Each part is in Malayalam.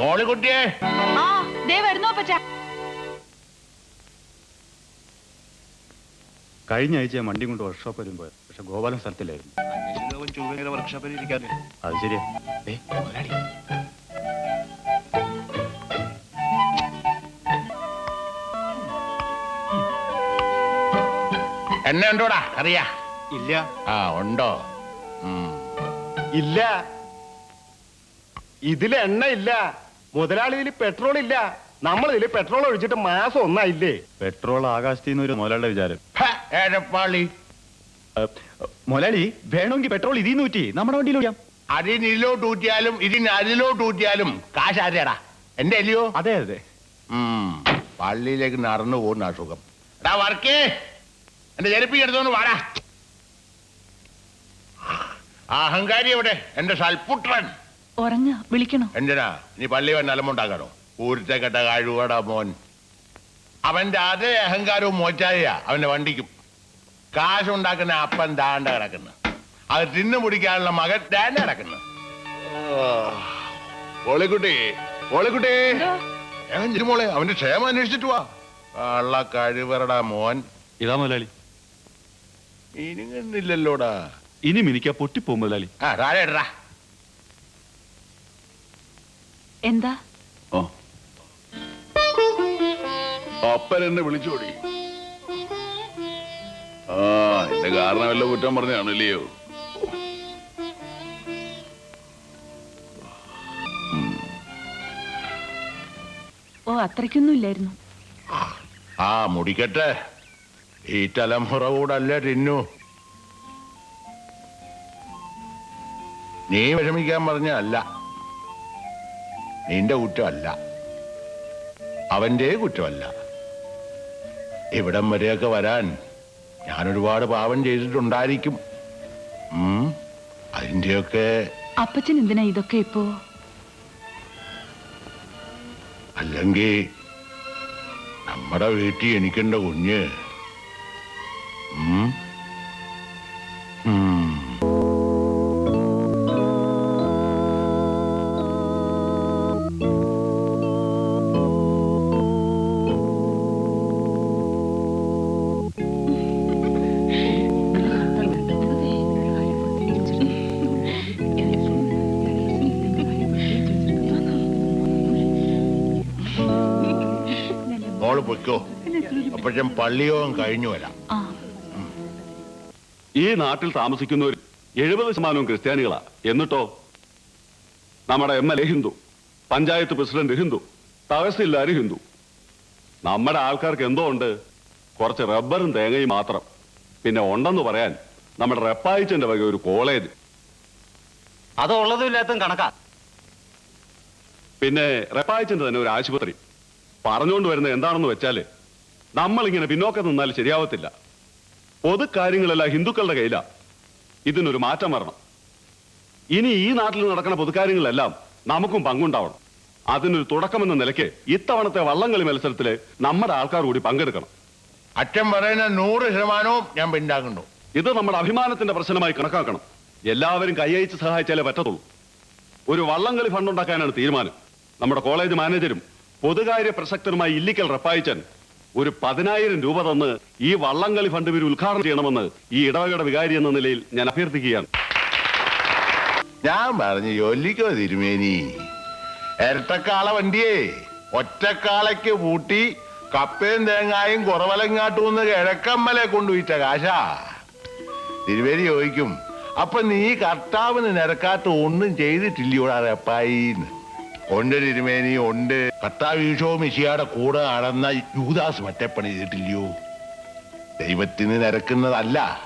മോളിക്കുട്ടിയെ കഴിഞ്ഞ ആഴ്ച ഞാൻ വണ്ടി കൊണ്ട് വർക്ക്ഷോപ്പ് വരും പോയത്. പക്ഷെ ഗോപാലൻ സ്ഥലത്തില്ലായിരുന്നു. വർക്ക്ഷോപ്പിൽ ഇരിക്കാതെ. അത് ശരിയാ. എന്നെ ഉണ്ടോടാ? അറിയാ. ഇല്ല. ആ ഉണ്ടോ? ഇല്ല. ഇതിൽ എണ്ണ ഇല്ല മുതലാളിയിൽ പെട്രോൾ ഇല്ല നമ്മൾ ഇതിൽ പെട്രോൾ ഒഴിച്ചിട്ട് മാസം ഒന്നായില്ലേ? പെട്രോൾ ആകാശത്തിൽ നിന്ന് ഒരു മുതലാളിയുടെ വിചാരം. ഏഴപ്പാളി മുതലാളി വേണമെങ്കിൽ പെട്രോൾ ഇതിൽ ഊറ്റി നമ്മുടെ വണ്ടിയിൽ ഒഴിയാം അതിനിലോട്ട് ഊറ്റിയാലും ഇതിന് അതിലോട്ട് ഊറ്റിയാലും കാശ് ആരെയാടാ എന്റെ അല്ലയോ? അതെ അതെ. ഉം. പള്ളിയിലേക്ക് നടന്നു പോകുന്ന അസുഖം. എടാ വർക്കേ എന്റെ ചെരുപ്പി എടുത്തോണ്ട് വാടാ. ആ അഹങ്കാരി എവിടെ? എന്റെ സൽപുത്രൻ. ഉറങ്ങ വിളിക്കണോ? എന്തിനാ? നീ പള്ളി വന്ന് അലമുണ്ടാക്കണോ ഊരത്തെ കെട്ട കഴിവടാ മോൻ. അവന്റെ അതേ അഹങ്കാരവും മോച്ചായ അവന്റെ വണ്ടിക്കും. കാശുണ്ടാക്കുന്ന അപ്പൻ താണ്ട കിടക്കുന്നു. അത് തിന്നു പിടിക്കാനുള്ള മകൻ താണ്ട കിടക്കുന്നു. ഓളിക്കുട്ടി മോളെ? അവന്റെ ക്ഷേമം അന്വേഷിച്ചിട്ട് വാ. കള്ള കഴിവറടാ മോൻ. ഇതാ മുതലാളി. ഇനിങ്ങന്നില്ലല്ലോടാ ഇനി മിനിക്കാ പൊട്ടിപ്പോ മുതലാളി. ആ താഴെ എന്താ? ഓ അപ്പൻ എന്നെ വിളിച്ചോടി. ആ എന്റെ കാരണം വല്ല കുറ്റം പറഞ്ഞാണല്ലയോ ഓ അത്രയ്ക്കൊന്നും ഇല്ലായിരുന്നു. ആ മുടിക്കട്ടെ. ഈ തലമുറ കൂടല്ല ടിന്നു. നീ വിഷമിക്കാൻ പറഞ്ഞല്ല നിന്റെ കുറ്റമല്ല. അവന്റെ കുറ്റമല്ല. ഇവിടം വരെയൊക്കെ വരാൻ ഞാൻ ഒരുപാട് പാവം ചെയ്തിട്ടുണ്ടായിരിക്കും അതിന്റെയൊക്കെ അപ്പച്ചൻ എന്തിനാ ഇതൊക്കെ ഇപ്പോ? അല്ലെങ്കിൽ നമ്മുടെ വീട്ടിൽ എനിക്കെന്റെ കുഞ്ഞ്. മോൾ പൊയ്ക്കോ. അപ്പോഴും പള്ളിയോഗം കഴിഞ്ഞു വരാം. ആ. ഈ നാട്ടിൽ താമസിക്കുന്നവർ എഴുപത് ശതമാനവും ക്രിസ്ത്യാനികളാ. എന്നിട്ടോ? നമ്മുടെ M L A Hindu panchayat president Hindu tahsildar Hindu. നമ്മുടെ ആൾക്കാർക്ക് എന്തോ ഉണ്ട്? കുറച്ച് റബ്ബറും തേങ്ങയും മാത്രം. പിന്നെ ഉണ്ടെന്ന് പറയാൻ നമ്മുടെ റെപ്പായിച്ചന്റെ വക ഒരു കോളേജ്. അതോ ഉള്ളതും ഇല്ലാത്ത കണക്കാ? പിന്നെ റെപ്പായിച്ചന്റെ തന്നെ ഒരു ആശുപത്രി. പറഞ്ഞുകൊണ്ട് വരുന്നത് എന്താണെന്ന് വെച്ചാൽ നമ്മളിങ്ങനെ പിന്നോക്കം നിന്നാൽ ശരിയാവത്തില്ല. പൊതുക്കാര്യങ്ങളെല്ലാം ഹിന്ദുക്കളുടെ കയ്യിലാ. ഇതിനൊരു മാറ്റം വരണം. ഇനി ഈ നാട്ടിൽ നടക്കുന്ന പൊതുക്കാര്യങ്ങളെല്ലാം നമുക്കും പങ്കുണ്ടാവണം. അതിനൊരു തുടക്കമെന്ന നിലയ്ക്ക് ഇത്തവണത്തെ വള്ളംകളി മത്സരത്തിൽ നമ്മുടെ ആൾക്കാർ കൂടി പങ്കെടുക്കണം. അച്ഛൻ പറയുന്ന നൂറ് ശതമാനവും ഞാൻ പിന്നാകുന്നു ഇത് നമ്മുടെ അഭിമാനത്തിന്റെ പ്രശ്നമായി കണക്കാക്കണം. എല്ലാവരും കൈയച്ച് സഹായിച്ചാലേ പറ്റത്തുള്ളൂ. ഒരു വള്ളംകളി ഫണ്ട് ഉണ്ടാക്കാനാണ് തീരുമാനം. നമ്മുടെ കോളേജ് മാനേജരും പൊതുകാര്യ പ്രസക്തരുമായി ഇല്ലിക്കൽ റപ്പായിച്ചൻ ഒരു പതിനായിരം രൂപ തന്ന് ഈ വള്ളംകളി ഫണ്ട് ഇവർ ഉദ്ഘാടനം ചെയ്യണമെന്ന് ഈ ഇടവകയുടെ വികാരി എന്ന നിലയിൽ ഞാൻ അഭ്യർത്ഥിക്കുകയാണ്. ഞാൻ പറഞ്ഞു ജോലിക്കോ തിരുമേനി. ഇരട്ടക്കാള വണ്ടിയേ ഒറ്റക്കാളയ്ക്ക് പൂട്ടി കപ്പയും തേങ്ങായും കുറവലങ്ങാട്ടൂന്ന് കിഴക്കമ്മലെ കൊണ്ടുപോയിട്ട കാശാ. തിരുവേരി ചോദിക്കും അപ്പൊ നീ കർത്താവിന് നിരക്കാത്ത ഒന്നും ചെയ്തിട്ടില്ലയോടാ റെപ്പായിന്ന്? ഉണ്ട് തിരുമേനി ഉണ്ട് കത്താവീഷോ മിശിയാടെ കൂടെ നടന്ന യൂദാസ് മറ്റേ പണി ചെയ്തിട്ടില്ലയോ? ദൈവത്തിന് നിരക്കുന്നതല്ല.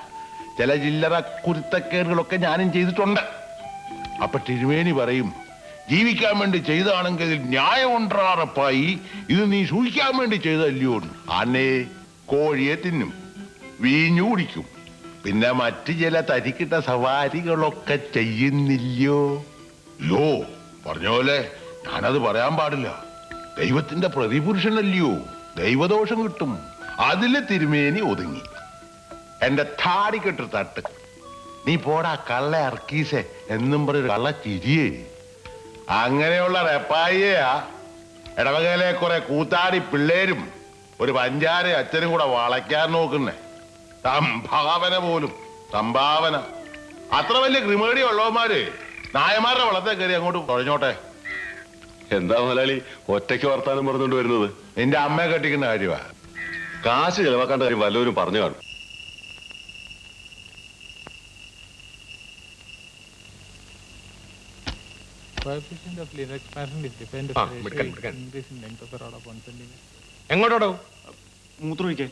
ചില ചില്ലറ കുരുത്തക്കേടുകളൊക്കെ ഞാനും ചെയ്തിട്ടുണ്ട്. അപ്പൊ തിരുമേനി പറയും ജീവിക്കാൻ വേണ്ടി ചെയ്താണെങ്കിൽ ന്യായം ന്യായമുണ്ടാറപ്പായി. ഇത് നീ സൂക്ഷിക്കാൻ വേണ്ടി ചെയ്തല്ലയോ അന്നേ കോഴിയെ തിന്നും വീഞ്ഞു കുടിക്കും. പിന്നെ മറ്റു ചില തരിക്കിട്ട സവാരികളൊക്കെ ചെയ്യുന്നില്ലയോ? യോ പറഞ്ഞ ഞാനത് പറയാൻ പാടില്ല. ദൈവത്തിന്റെ പ്രതിപുരുഷനല്ലയോ? ദൈവദോഷം കിട്ടും. അതിൽ തിരുമേനി ഒതുങ്ങി. എന്റെ താടി കെട്ടു തട്ട്. നീ പോടാ കള്ള അർക്കീസെ എന്നും പറഞ്ഞ കള്ള ചിരിയേ. അങ്ങനെയുള്ള റെപ്പായിയാ ഇടവകയിലെ കുറെ കൂത്താടി പിള്ളേരും ഒരു പഞ്ചാര അച്ഛനും കൂടെ വളയ്ക്കാൻ നോക്കുന്നേ. സംഭാവന പോലും സംഭാവന. അത്ര വലിയ ക്രിമേടി ഉള്ളവന്മാര് നായമാരുടെ വളത്തെ കയറി അങ്ങോട്ട് തുഴഞ്ഞോട്ടെ എന്താ മുതലാളി? ഒറ്റയ്ക്ക് വർത്താനം പറഞ്ഞുകൊണ്ട് വരുന്നത്? എന്റെ അമ്മയെ കെട്ടിക്കുന്ന കാര്യമാ. കാശ് ചെലവാക്കേണ്ട കാര്യം വല്ലവരും പറഞ്ഞു കാണും. ആ, മിടുക്കൻ, മിടുക്കൻ. എങ്ങോട്ടോ മൂത്രമൊഴിക്കേ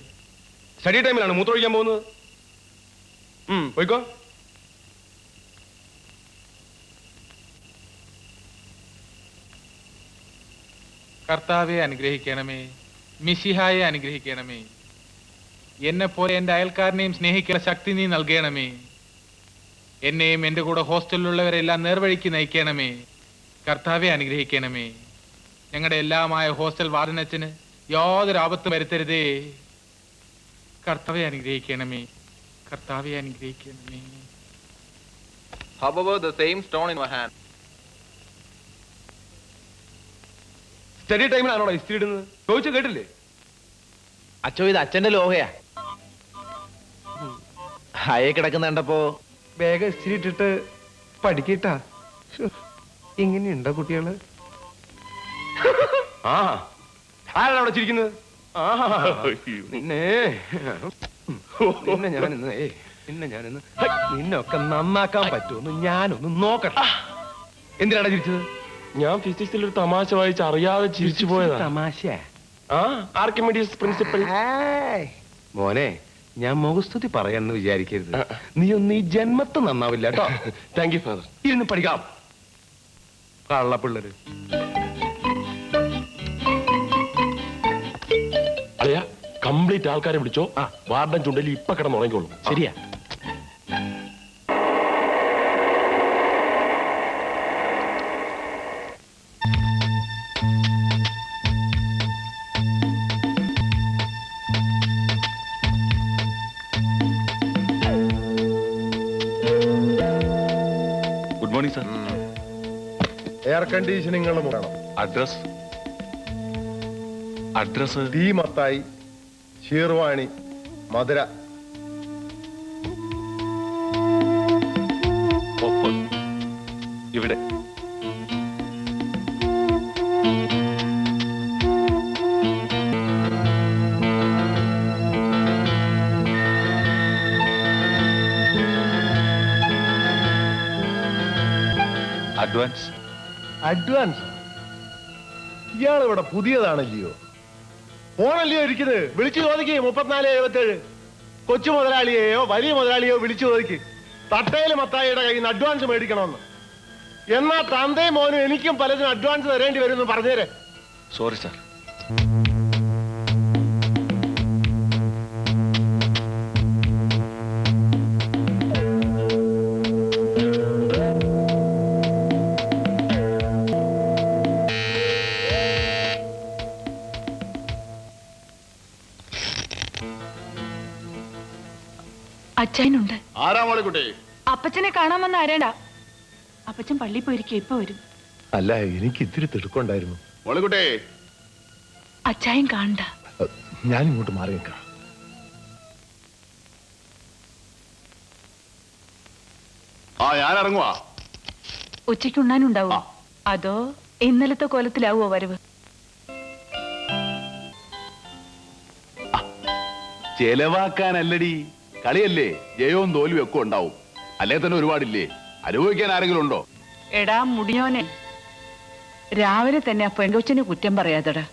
സ്റ്റഡി ടൈമിലാണ് മൂത്രമൊഴിക്കാൻ പോകുന്നത്. ഉം, പോയിക്കോ. കർത്താവെ അനുഗ്രഹിക്കണമേ മിശിഹായെ അനുഗ്രഹിക്കണമേ. എന്നെ പോലെ എന്റെ അയൽക്കാരനെയും സ്നേഹിക്കുന്ന ശക്തി നീ നൽകണമേ. എന്നെയും എന്റെ കൂടെ ഹോസ്റ്റലിലുള്ളവരെല്ലാം നേർവഴിക്ക് നയിക്കണമേ. കർത്താവെ അനുഗ്രഹിക്കണമേ. ഞങ്ങളുടെ എല്ലാമായ ഹോസ്റ്റൽ വാർഡനച്ചന് യാതൊരു ആപത്തും വരുത്തരുതേ. കർത്താവെ അനുഗ്രഹിക്കണമേ. കർത്താവെ അനുഗ്രഹിക്കണമേ. However, the same stone in my hand. Study ടൈമിലാണോ ഇസ്തിരി ഇടുന്നത്? ചോദിച്ചു കേട്ടില്ലേ? അച്ഛോ ഇത് അച്ഛന്റെ ലോഹയാ. ഹായ കിടക്കുന്ന കണ്ടപ്പോ വേഗം ഇസ്തിരി ഇട്ടിട്ട് പഠിക്കട്ടാ. ഇങ്ങനെയുണ്ടോ കുട്ടികൾ? ആ. ആരാണ് അവിടെ ചിരിക്കുന്നത്? നിന്നെ. നിന്നെ ഞാൻ ഇന്ന് ഏയ് നിന്നെ ഹൈ, നിന്നൊക്കെ നന്നാക്കാൻ പറ്റുമെന്ന് ഞാനൊന്ന് നോക്കട്ടെ. എന്തിനാണ് ചിരിച്ചത്? ഞാൻ ഫിസിക്സിൽ ഒരു തമാശ വായിച്ച് അറിയാതെ ചിരിച്ചു പോയതാ. തമാശ ആ ആർക്കിമിഡീസ് പ്രിൻസിപ്പൽ മോനെ ഞാൻ മുഖസ്തുതി പറയാന്ന് വിചാരിക്കരുത്. നീ ഒന്ന് ഈ ജന്മത്ത് നന്നാവില്ല കേട്ടോ. താങ്ക് യു ഫാദർ ഇരുന്ന് പഠിക്കാം. കള്ളപ്പിള്ളര്. അളിയ കംപ്ലീറ്റ് ആൾക്കാരെ വിളിച്ചോ. ആ. വാർഡൻ ചുണ്ടലി ഇപ്പൊ കിടന്നുറങ്ങിക്കോളൂ. ശരിയാ. Morning sir. എയർ കണ്ടീഷനിങ്ങളും വേണം അഡ്രസ്? അഡ്രസ്? തീ മത്തായി ഷീർവാണി മധുര. അഡ്വാൻസ് അഡ്വാൻസ് ഇയാൾ ഇവിടെ പുതിയതാണല്ലയോ ഫോണല്ലയോ ഇരിക്കുന്നത് വിളിച്ചു ചോദിക്കേ മുപ്പത്തിനാല് എഴുപത്തേഴ്. കൊച്ചു മുതലാളിയെയോ വലിയ മുതലാളിയോ വിളിച്ചു ചോദിക്ക്. തട്ടയിലെ മത്തായിയുടെ കയ്യിൽ നിന്ന് അഡ്വാൻസ് മേടിക്കണമെന്ന്. എന്നാ തന്തയും മോനും എനിക്കും പലതിനും അഡ്വാൻസ് തരേണ്ടി വരുമെന്ന് പറഞ്ഞേരെ. സോറി സർ അച്ഛനുണ്ട്. അപ്പച്ചനെ കാണാൻ വന്ന ആരാണ്ടാ അപ്പച്ചൻ പള്ളി പോയിരിക്കും ഇപ്പൊ വരും. അല്ല എനിക്ക് ഇത്തിരി തിടുക്കുണ്ടായിരുന്നു മോളിക്കുട്ടി. അച്ചായം കാണണ്ട. ഞാൻ ഇങ്ങോട്ട് മാറി നിൽക്കാം. ആ ഞാൻ ഇറങ്ങുവാ ഉച്ചയ്ക്ക് ഉണ്ണാനുണ്ടാവോ? അതോ ഇന്നലത്തെ കോലത്തിലാവോ വരവ്? ചെലവാക്കാനല്ലടി. കളിയല്ലേ? ജയവും തോൽവിയും ഒക്കെ ഉണ്ടാവും. അല്ലേ തന്നെ ഒരുപാടില്ലേ? അനുഭവിക്കാൻ ആരെങ്കിലും ഉണ്ടോ എടാ മുടിയോനെ രാവിലെ തന്നെ ആ പെങ്കൊച്ചിന് കുറ്റം പറയാതെടാ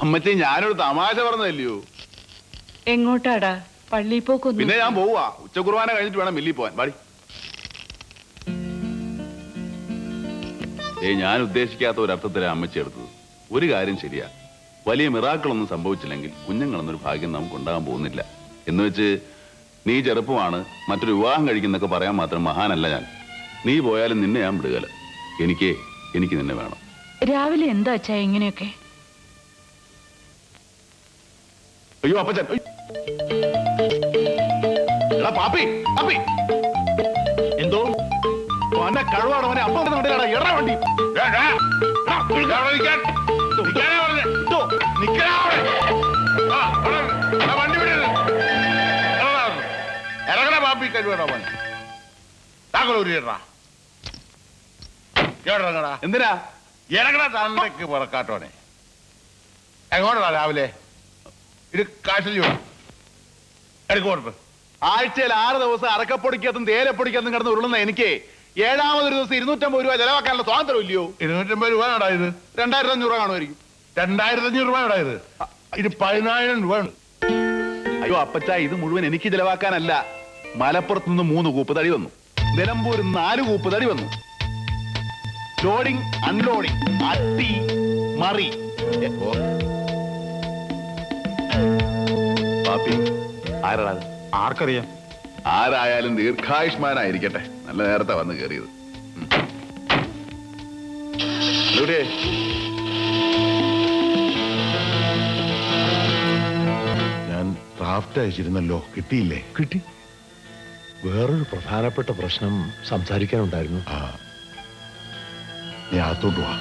അമ്മച്ചി ഞാനൊരു തമാശ പറഞ്ഞതല്ലയോ? എങ്ങോട്ടാടാ? പള്ളി പോക്കൊന്നും പിന്നെ ഞാൻ പോവാ. ഉച്ച കുർബാന കഴിഞ്ഞിട്ട് വേണം മില്ലി പോവാൻ. പാടി ഏ ഞാൻ ഉദ്ദേശിക്കാത്ത ഒരു അർത്ഥത്തിലാണ് അമ്മച്ചി എടുത്തത്. ഒരു കാര്യം ശരിയാ. വലിയ മിറാക്കളൊന്നും സംഭവിച്ചില്ലെങ്കിൽ കുഞ്ഞുങ്ങളെന്നൊരു ഭാഗ്യം നമുക്ക് ഉണ്ടാകാൻ പോകുന്നില്ല. എന്ന് വെച്ച് നീ ചെറുപ്പമാണ് മറ്റൊരു വിവാഹം കഴിക്കുന്നൊക്കെ പറയാൻ മാത്രം മഹാനല്ല ഞാൻ. നീ പോയാലും നിന്നെ ഞാൻ വിടുകല. എനിക്ക് എനിക്ക് നിന്നെ വേണം. രാവിലെ എന്താ അച്ഛാ ഇങ്ങനെയൊക്കെ? അയ്യോ അപ്പച്ചൻ. അയ്യോ. എടാ പാപ്പി പാപ്പി. എന്തോ? അവനെ കഴിവാണ് അവനെ അപ്പം എടാ വണ്ടി. പാപ്പി കഴിവടാ ഇറങ്ങടാ എന്തിനാ? ഇറങ്ങടാ തണ്ടയ്ക്ക് പുറക്കാട്ടോനെ. എങ്ങോട്ടാ രാവിലെ? ഇത് കാശിൽ എടുക്കോട്ട് ആഴ്ചയിൽ ആറ് ദിവസം അറക്കപ്പൊടിക്കത്തും തേയിലപ്പൊടിക്കത്തും കിടന്ന് ഉരുളുന്ന എനിക്ക് ഏഴാമതൊരു ദിവസം ഇരുന്നൂറ്റമ്പത് രൂപ ചെലവാക്കാനുള്ള സ്വാതന്ത്ര്യം ഇല്ലയോ ഇരുന്നൂറ്റമ്പത് രൂപ ഇത്? രണ്ടായിരത്തി അഞ്ഞൂറ് രൂപ കാണുമായിരിക്കും. രണ്ടായിരത്തി അഞ്ഞൂറ് രൂപ ഇത്? ഇത് പതിനായിരം രൂപ ഉണ്ട് അയ്യോ അപ്പച്ച ഇത് മുഴുവൻ എനിക്ക് ചിലവാക്കാനല്ല. മലപ്പുറത്ത് നിന്ന് മൂന്ന് കൂപ്പ് തടി വന്നു. നിലമ്പൂർ നാല് കൂപ്പ് തടി വന്നു. ലോഡിംഗ് അൺലോഡിംഗ് അട്ടി മറി. പാപ്പി? ആർക്കറിയാം. ആരായാലും ദീർഘായുഷ്മാനായിരിക്കട്ടെ. നല്ല നേരത്തെ വന്ന് കയറിയത് ഡ്രാഫ്റ്റ് അയച്ചിരുന്നല്ലോ കിട്ടിയില്ലേ? കിട്ടി. വേറൊരു പ്രധാനപ്പെട്ട പ്രശ്നം സംസാരിക്കാനുണ്ടായിരുന്നു. ആ. നീ അകത്തോട്ട് വാ.